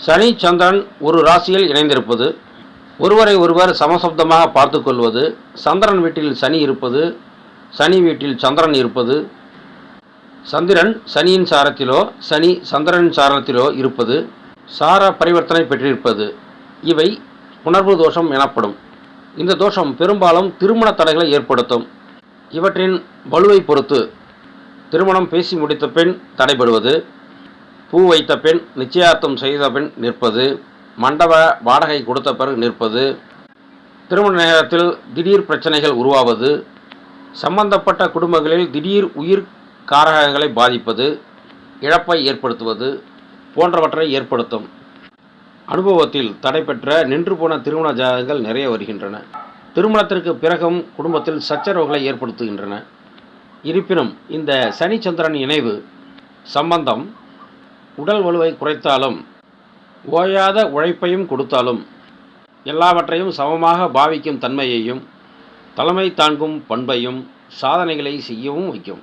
சனி சந்திரன் ஒரு ராசியில் இணைந்திருப்பது ஒருவரை ஒருவர் சமசப்தமாக பார்த்து கொள்வது சந்திரன் வீட்டில் சனி இருப்பது சனி வீட்டில் சந்திரன் இருப்பது சந்திரன் சனியின் சாரத்திலோ சனி சந்திரனின் சாரத்திலோ இருப்பது சார பரிவர்த்தனை பெற்றிருப்பது இவை உணர்வு தோஷம் எனப்படும். இந்த தோஷம் பெரும்பாலும் திருமண தடைகளை ஏற்படுத்தும். இவற்றின் வலுவை பொறுத்து திருமணம் பேசி முடித்த பின் தடைபடுவது பூ வைத்த பெண் நிச்சயார்த்தம் செய்த பெண் நிற்பது மண்டப வாடகை கொடுத்த பிறகு நிற்பது திருமண நேரத்தில் திடீர் பிரச்சனைகள் உருவாவது சம்பந்தப்பட்ட குடும்பங்களில் திடீர் உயிர் காரகங்களை பாதிப்பது இழப்பை ஏற்படுத்துவது போன்றவற்றை ஏற்படுத்தும். அனுபவத்தில் தடைபெற்ற நின்று போன திருமண ஜாதகங்கள் நிறைய வருகின்றன. திருமணத்திற்கு பிறகும் குடும்பத்தில் சச்சரவுகளை ஏற்படுத்துகின்றன. இருப்பினும் இந்த சனிச்சந்திரன் இணைவு சம்பந்தம் உடல் வலுவை குறைத்தாலும் ஓயாத உழைப்பையும் கொடுத்தாலும் எல்லாவற்றையும் சமமாக பாவிக்கும் தன்மையையும் தலைமை தாங்கும் பண்பையும் சாதனைகளை செய்யவும் வைக்கும்.